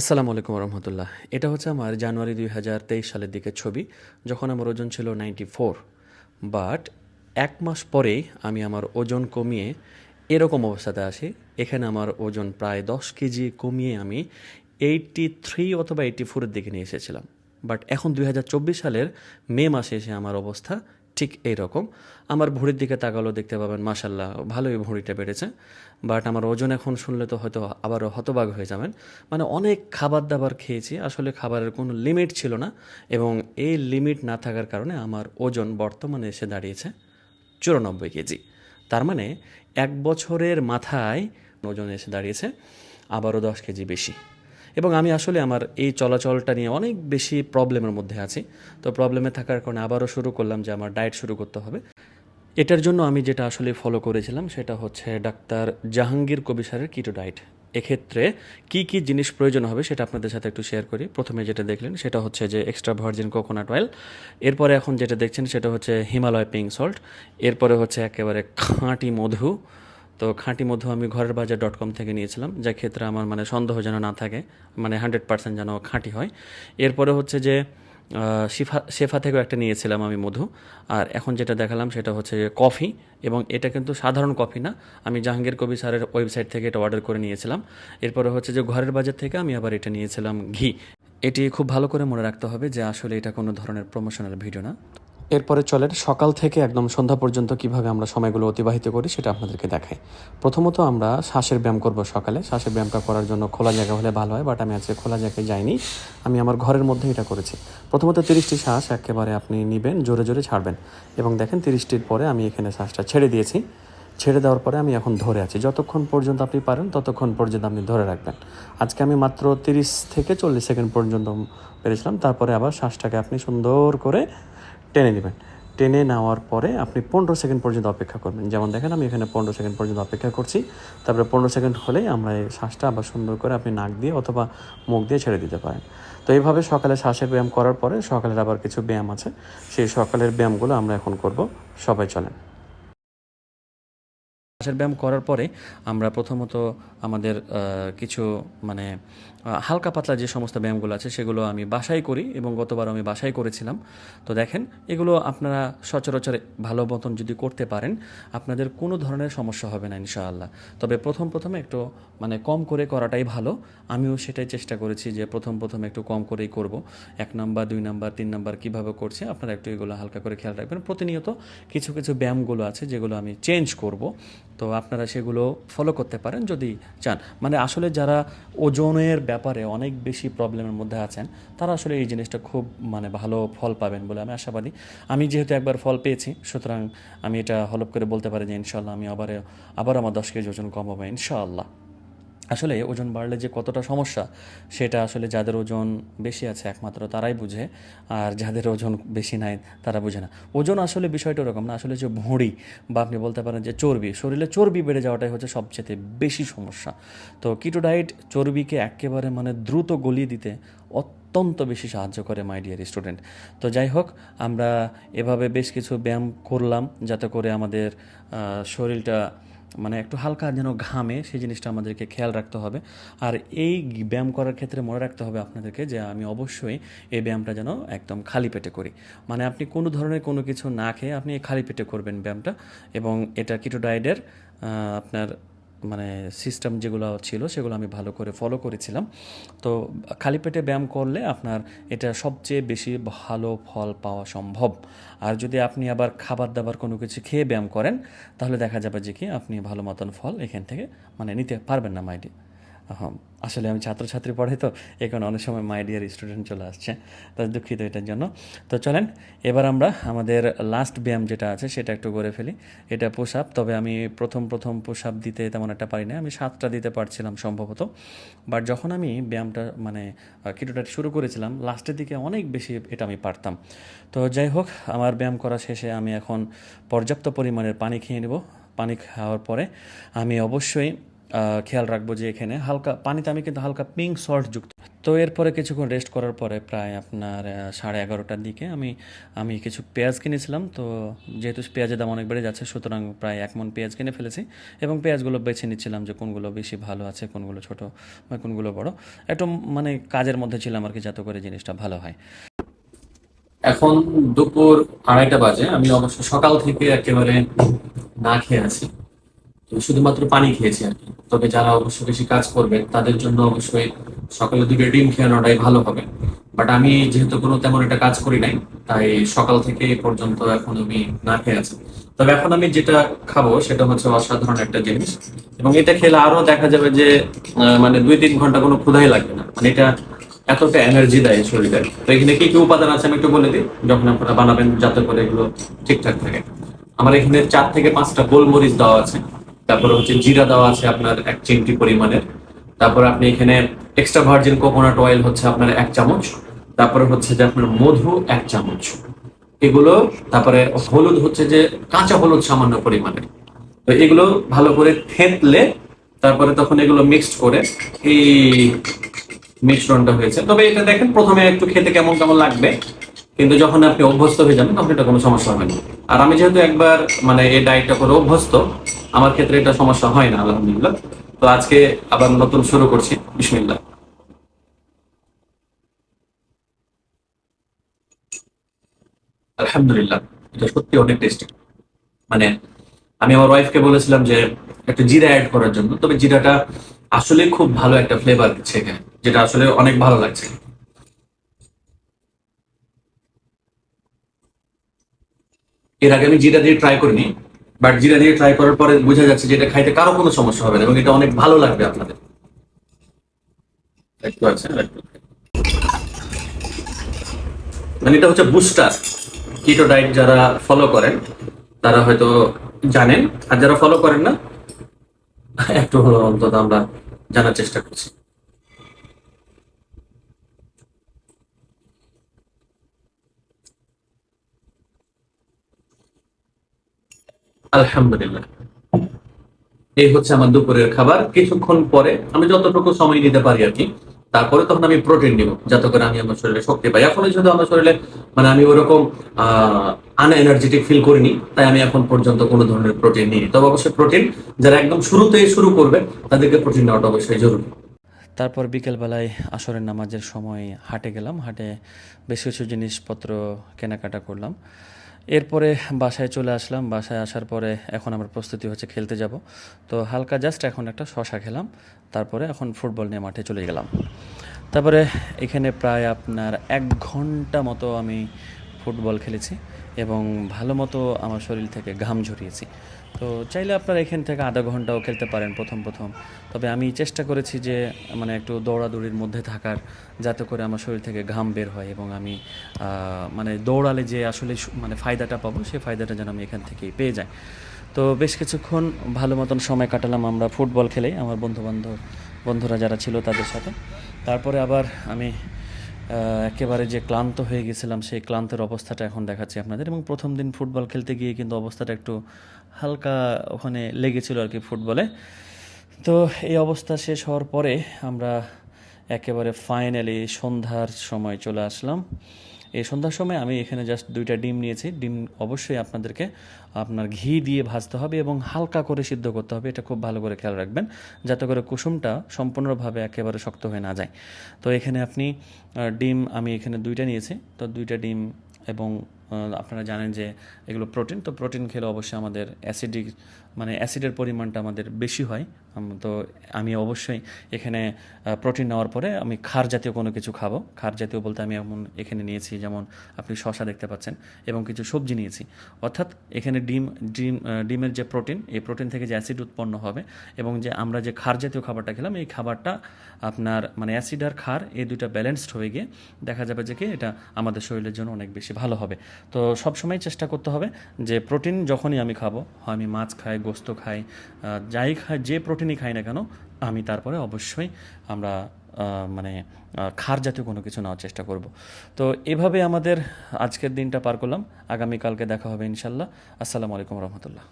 আসসালামু আলাইকুম রহমতুল্লাহ এটা হচ্ছে আমার জানুয়ারি দুই হাজার তেইশ সালের দিকের ছবি, যখন আমার ওজন ছিল নাইনটি ফোর। বাট এক মাস পরেই আমি আমার ওজন কমিয়ে এরকম অবস্থাতে আসি, এখানে আমার ওজন প্রায় দশ কেজি কমিয়ে আমি এইটটি থ্রি অথবা এইটটি ফোরের দিকে নিয়ে এসেছিলাম। বাট এখন দুই হাজার চব্বিশ সালের মে মাসে এসে আমার অবস্থা ঠিক এই রকম আমার ভুঁড়ির দিকে তাকালো দেখতে পাবেন মাসাল্লাহ ভালোই ভুঁড়িটা বেড়েছে। বাট আমার ওজন এখন শুনলে তো হয়তো আবারও হতবাগ হয়ে যাবেন। মানে অনেক খাবার দাবার খেয়েছি, আসলে খাবারের কোনো লিমিট ছিল না এবং এই লিমিট না থাকার কারণে আমার ওজন বর্তমানে এসে দাঁড়িয়েছে চুরানব্বই কেজি। তার মানে এক বছরের মাথায় ওজন এসে দাঁড়িয়েছে, আবারও দশ কেজি বেশি। এবং আমি আসলে আমার এই চলাচলটা নিয়ে অনেক বেশি প্রবলেমের মধ্যে আছি। তো প্রবলেমে থাকার কারণে আবারও শুরু করলাম যে আমার ডায়েট শুরু করতে হবে। এটার জন্য আমি যেটা আসলে ফলো করেছিলাম সেটা হচ্ছে ডাক্তার জাহাঙ্গীর কবিসারের কিটো ডায়েট এক্ষেত্রে কি কি জিনিস প্রয়োজন হবে সেটা আপনাদের সাথে একটু শেয়ার করি। প্রথমে যেটা দেখলেন সেটা হচ্ছে যে এক্সট্রা ভার্জিন কোকোনাট অয়েল এরপরে এখন যেটা দেখছেন সেটা হচ্ছে হিমালয় পিঙ্ক সল্ট এরপরে হচ্ছে একেবারে খাঁটি মধু। তো খাঁটি মধু আমি ঘরের বাজার ডট কম থেকে নিয়েছিলাম যার ক্ষেত্রে আমার মানে সন্দেহ যেন না থাকে মানে হান্ড্রেড পার্সেন্ট যেন খাঁটি হয়। এরপরে হচ্ছে যে শিফা, শেফা থেকেও একটা নিয়েছিলাম আমি মধু, আর এখন যেটা দেখালাম সেটা হচ্ছে যে কফি, এবং এটা কিন্তু সাধারণ কফি না, আমি জাহাঙ্গীর কবি স্যারের ওয়েবসাইট থেকে এটা অর্ডার করে নিয়েছিলাম। এরপরে হচ্ছে যে ঘরের বাজার থেকে আমি আবার এটা নিয়েছিলাম ঘি। এটি খুব ভালো করে মনে রাখতে হবে যে আসলে এটা কোনো ধরনের প্রমোশনাল ভিডিও না। এরপরে চলেন সকাল থেকে একদম সন্ধ্যা পর্যন্ত কীভাবে আমরা সময়গুলো অতিবাহিত করি সেটা আপনাদেরকে দেখাই। প্রথমত আমরা শ্বাসের ব্যায়াম করব সকালে। শ্বাসের ব্যায়ামটা করার জন্য খোলা জায়গা হলে ভালো হয় বাট আমি আজকে খোলা জায়গায় যাইনি। আমি আমার ঘরের মধ্যে এটা করেছি। প্রথমত তিরিশটি শ্বাস একেবারে আপনি নেবেন, জোরে জোরে ছাড়বেন। এবং দেখেন তিরিশটির পরে আমি এখানে শ্বাসটা ছেড়ে দিয়েছি। ছেড়ে দেওয়ার পরে আমি এখন ধরে আছি। যতক্ষণ পর্যন্ত আপনি পারেন, ততক্ষণ পর্যন্ত আপনি ধরে রাখবেন। আজকে আমি মাত্র তিরিশ থেকে চল্লিশ সেকেন্ড পর্যন্ত পেরেছিলাম। তারপরে আবার শ্বাসটাকে আপনি সুন্দর করে টেনে নেবেন টেনে নেওয়ার পরে আপনি পনেরো সেকেন্ড পর্যন্ত অপেক্ষা করবেন। যেমন দেখেন, আমি এখানে পনেরো সেকেন্ড পর্যন্ত অপেক্ষা করছি। তারপরে পনেরো সেকেন্ড হলেই আমরা এই শ্বাসটা আবার সুন্দর করে আপনি নাক দিয়ে অথবা মুখ দিয়ে ছেড়ে দিতে পারেন। তো এইভাবে সকালে শ্বাসের ব্যায়াম করার পরে সকালের আবার কিছু ব্যায়াম আছে। সেই সকালের ব্যায়ামগুলো আমরা এখন করব। সবাই চলেন। শ্বাসের ব্যায়াম করার পরে আমরা প্রথমত আমাদের কিছু মানে হালকা পাতলা যে সমস্ত ব্যায়ামগুলো আছে সেগুলো আমি বাসায় করি এবং গতবার আমি বাসায় করেছিলাম। তো দেখেন, এগুলো আপনারা সচরাচর ভালো মতন যদি করতে পারেন, আপনাদের কোনো ধরনের সমস্যা হবে না ইনশাআল্লাহ। তবে প্রথম প্রথমে একটু মানে কম করে করাটাই ভালো। আমিও সেটাই চেষ্টা করেছি যে প্রথম প্রথম একটু কম করেই করব। এক নাম্বার, দুই নাম্বার, তিন নাম্বার কীভাবে করছে আপনারা একটু এগুলো হালকা করে খেয়াল রাখবেন। প্রতিনিয়ত কিছু কিছু ব্যায়ামগুলো আছে যেগুলো আমি চেঞ্জ করব। তো আপনারা সেগুলো ফলো করতে পারেন যদি চান। মানে আসলে যারা ওজনের ব্যাপারে অনেক বেশি প্রবলেমের মধ্যে আছেন, তারা আসলে এই জিনিসটা খুব মানে ভালো ফল পাবেন বলে আমি আশাবাদী। আমি যেহেতু একবার ফল পেয়েছি, সুতরাং আমি এটা হলপ করে বলতে পারি যে ইনশাল্লাহ আমি আবার আবার আমার দশ কেজি ওজন কমাবো ইনশাআল্লাহ। আসলে ওজন বাড়লে যে কতটা সমস্যা, সেটা আসলে যাদের ওজন বেশি আছে একমাত্র তারাই বুঝে, আর যাদের ওজন বেশি নাই তারা বুঝে না। ওজন আসলে বিষয়টা ওরকম না, আসলে যে ভুঁড়ি বা আপনি বলতে পারেন যে চর্বি, শরীরে চর্বি বেড়ে যাওয়াটাই হচ্ছে সবচেয়ে বেশি সমস্যা। তো কিটো ডায়েট চর্বিকে একেবারে মানে দ্রুত গলিয়ে দিতে অত্যন্ত বেশি সাহায্য করে মাই ডিয়ার স্টুডেন্ট তো যাই হোক, আমরা এভাবে বেশ কিছু ব্যায়াম করলাম যাতে করে আমাদের শরীরটা মানে একটু হালকা যেন ঘামে, সেই জিনিসটা আমাদেরকে খেয়াল রাখতে হবে। আর এই ব্যায়াম করার ক্ষেত্রে মনে রাখতে হবে আপনাদেরকে যে আমি অবশ্যই এই ব্যায়ামটা যেন একদম খালি পেটে করি। মানে আপনি কোনো ধরনের কোনো কিছু না খেয়ে আপনি খালি পেটে করবেন ব্যায়ামটা এবং এটা কিটো ডায়েটের আপনার মানে সিস্টেম যেগুলো ছিল, সেগুলো আমি ভালো করে ফলো করেছিলাম। তো খালি পেটে ব্যায়াম করলে আপনার এটা সবচেয়ে বেশি ভালো ফল পাওয়া সম্ভব। আর যদি আপনি আবার খাবার দাবার কোনো কিছু খেয়ে ব্যায়াম করেন, তাহলে দেখা যাবে যে কি আপনি ভালো মতন ফল এখান থেকে মানে নিতে পারবেন না মাইডি আসলে আমি ছাত্রছাত্রী পড়াই তো এখন অনেক সময় মাই ডিয়ার স্টুডেন্ট চলে আসছে তো দুঃখিত এটার জন্য। তো চলেন, এবার আমরা আমাদের লাস্ট ব্যায়াম যেটা আছে সেটা একটু করে ফেলি। এটা পুশ আপ তবে আমি প্রথম প্রথম পুশ আপ দিতে তেমন একটা পারি না আমি সাতটা দিতে পারছিলাম সম্ভবত। বাট যখন আমি ব্যায়ামটা মানে কিটোটা শুরু করেছিলাম লাস্টের দিকে অনেক বেশি এটা আমি পারতাম। তো যাই হোক, আমার ব্যায়াম করা শেষে আমি এখন পর্যাপ্ত পরিমাণের পানি খেয়ে নেব। পানি খাওয়ার পরে আমি অবশ্যই খেয়াল রাখব যে এখানে হালকা, পানিতে আমি কিন্তু হালকা পিঙ্ক সল্ট যুক্ত। তো এরপরে কিছুক্ষণ রেস্ট করার পরে প্রায় আপনার সাড়ে এগারোটার দিকে আমি আমি কিছু পেঁয়াজ কিনেছিলাম। তো যেহেতু পেঁয়াজের দাম অনেক বেড়ে যাচ্ছে, সুতরাং প্রায় এক মন পেঁয়াজ কিনে ফেলেছি এবং পেঁয়াজগুলো বেছে নিচ্ছিলাম যে কোনগুলো বেশি ভালো আছে, কোনগুলো ছোট বা কোনগুলো বড়। একটু মানে কাজের মধ্যে ছিলাম আর কি, যাতে করে জিনিসটা ভালো হয়। এখন দুপুর আড়াইটা বাজে, আমি অবশ্য সকাল থেকে একেবারে না খেয়ে আছি। তো শুধুমাত্র পানি খেয়েছি আর কি। তবে যারা অবশ্য বেশি কাজ করবেন, তাদের জন্য অবশ্যই সকালে দুটো ডিম খেয়ানোটাই ভালো হবে। বাট আমি যেহেতু কোনো তেমন একটা কাজ করি নাই, তাই সকাল থেকে পর্যন্ত এখন আমি না খেয়ে আছি। তবে এখন আমি যেটা খাব, সেটা হচ্ছে অসাধারণ একটা জিনিস। এবং এটা খেলে আরও দেখা যাবে যে মানে দুই তিন ঘণ্টা কোনো ক্ষুধাই লাগবে না। মানে এটা এতটা এনার্জি দেয় শরীরে তো এখানে কি কি উপাদান আছে আমি একটু বলে দিই, যখন আপনারা বানাবেন, যাতে করে এগুলো ঠিকঠাক থাকে। আমার এখানে চার থেকে পাঁচটা গোলমরিচ দেওয়া আছে। তারপরে হচ্ছে জিরা দেওয়া আছে আপনার এক চিমটি পরিমাণের। তারপর আপনি এখানে এক্সট্রা ভার্জিন কোকোনাট অয়েল হচ্ছে আপনার এক চামচ। তারপরে হচ্ছে যে আপনার মধু এক চামচ। এগুলো তারপরে হলুদ হচ্ছে যে কাঁচা হলুদ সামান্য পরিমাণে তো এগুলো ভালো করে থেতলে তারপরে তখন এগুলো মিক্সড করে এই মিশ্রণটা হয়েছে। তবে এটা দেখেন প্রথমে একটু খেতে কেমন কেমন লাগবে। কিন্তু যখন আপনি অভ্যস্ত হয়ে যাবেন তখন এটা কোনো সমস্যা হবে না। আর আমি যেহেতু একবার মানে এই ডায়েটটা করে অভ্যস্ত আমার ক্ষেত্রে এটা সমস্যা হয় না, আলহামদুলিল্লাহ। তো আজকে আবার নতুন শুরু করছি, বিসমিল্লাহ। আলহামদুলিল্লাহ, এটা সত্যি অনেক টেস্টি মানে আমি আমার ওয়াইফকে বলেছিলাম যে, একটা জিরা অ্যাড করার জন্য। তবে জিরাটা আসলে খুব ভালো একটা ফ্লেভার দিচ্ছে এখানে, যেটা আসলে অনেক ভালো লাগছে। এর আগে আমি জিরা দিয়ে ট্রাই করিনি। বাট জিরা দিয়ে ট্রাই করার পরে বোঝা যাচ্ছে যে এটা খাইতে কারও কোনো সমস্যা হবে না এবং এটা অনেক ভালো লাগবে আপনাদের। মানে এটা হচ্ছে বুস্টার কিটো ডায়েট যারা ফলো করেন, তারা হয়তো জানেন। আর যারা ফলো করেন না, একটু হলো অন্তত আমরা জানার চেষ্টা করছি। আলহামদুলিল্লাহ। এই হচ্ছে আমার দুপুরের খাবার। কিছুক্ষণ পরে আমি যতটুকু সময় নিতে পারি আর কি, তারপরে তখন আমি প্রোটিন নিব, যাতে করে আমি আমার শরীরে শক্তি পাই। এখন যেহেতু আমার শরীরে মানে আমি ওরকম আন এনার্জেটিক ফিল করিনি, তাই আমি এখন পর্যন্ত কোনো ধরনের প্রোটিন নিই তবে অবশ্যই প্রোটিন যারা একদম শুরুতেই শুরু করবে, তাদেরকে প্রোটিন নেওয়াটা অবশ্যই জরুরি। তারপর বিকেলবেলায় আসরের নামাজের সময় হাটে গেলাম। হাটে বেশ কিছু জিনিসপত্র কেনাকাটা করলাম। এরপরে বাসায় চলে আসলাম। বাসায় আসার পরে এখন আমার প্রস্তুতি হচ্ছে খেলতে যাব। তো হালকা জাস্ট এখন একটা শশা খেলাম। তারপরে এখন ফুটবল নিয়ে মাঠে চলে গেলাম। তারপরে এখানে প্রায় আপনার এক ঘণ্টা মতো আমি ফুটবল খেলেছি। এবং ভালো মতো আমার শরীর থেকে ঘাম ঝরিয়েছি। তো চাইলে আপনারা এখান থেকে আধা ঘন্টাও খেলতে পারেন প্রথম প্রথম। তবে আমি চেষ্টা করেছি যে মানে একটু দৌড়াদৌড়ির মধ্যে থাকার, যাতে করে আমার শরীর থেকে ঘাম বের হয় এবং আমি মানে দৌড়ালে যে আসলে মানে ফায়দাটা পাবো সেই ফায়দাটা যেন আমি এখান থেকেই পেয়ে যাই। তো বেশ কিছুক্ষণ ভালো মতন সময় কাটালাম আমরা ফুটবল খেলেই, আমার বন্ধু বান্ধব বন্ধুরা যারা ছিল তাদের সাথে। তারপরে আবার আমি একেবারে যে ক্লান্ত হয়ে গেছিলাম, সেই ক্লান্তের অবস্থাটা এখন দেখাচ্ছি আপনাদের। এবং প্রথম দিন ফুটবল খেলতে গিয়ে কিন্তু অবস্থাটা একটু হালকা ওখানে লেগেছিল আর কি ফুটবলে। তো এই অবস্থা শেষ হওয়ার পরে আমরা একেবারে ফাইনালি সন্ধ্যার সময় চলে আসলাম। এই সন্ধ্যার সময় আমি এখানে জাস্ট দুইটা ডিম নিয়েছি। ডিম অবশ্যই আপনাদেরকে আপনার ঘি দিয়ে ভাজতে হবে এবং হালকা করে সিদ্ধ করতে হবে। এটা খুব ভালো করে খেয়াল রাখবেন, যাতে করে কুসুমটা সম্পূর্ণভাবে একেবারে শক্ত হয়ে না যায়। তো এখানে আপনি ডিম, আমি এখানে দুইটা নিয়েছি। তো দুইটা ডিম এবং আপনারা জানেন যে এগুলো প্রোটিন, তো প্রোটিন খেলে অবশ্যই আমাদের অ্যাসিডিক মানে অ্যাসিডের পরিমাণটা আমাদের বেশি হয়। তো আমি অবশ্যই এখানে প্রোটিন নেওয়ার পরে আমি খার জাতীয় কোনো কিছু খাব। খার জাতীয় বলতে আমি এমন এখানে নিয়েছি, যেমন আপনি শশা দেখতে পাচ্ছেন, এবং কিছু সবজি নিয়েছি। অর্থাৎ এখানে ডিম ডিম ডিমের যে প্রোটিন, এই প্রোটিন থেকে যে অ্যাসিড উৎপন্ন হবে, এবং যে আমরা যে খার জাতীয় খাবারটা খেলাম, এই খাবারটা আপনার মানে অ্যাসিড আর খার এই দুইটা ব্যালেন্সড হয়ে গিয়ে দেখা যাবে যে কি, এটা আমাদের শরীরের জন্য অনেক বেশি ভালো হবে। তো সবসময় চেষ্টা করতে হবে যে প্রোটিন যখনই আমি খাব, হয় আমি মাছ খাই, গোস্ত খাই যাই খাই, যে প্রোটিনই খাই না কেন, আমি তারপরে অবশ্যই আমরা মানে খার জাতীয় কোনো কিছু নেওয়ার চেষ্টা করব। তো এভাবে আমাদের আজকের দিনটা পার করলাম। আগামীকালকে দেখা হবে ইনশাল্লাহ। আসসালামু আলাইকুম রহমতুল্লাহ।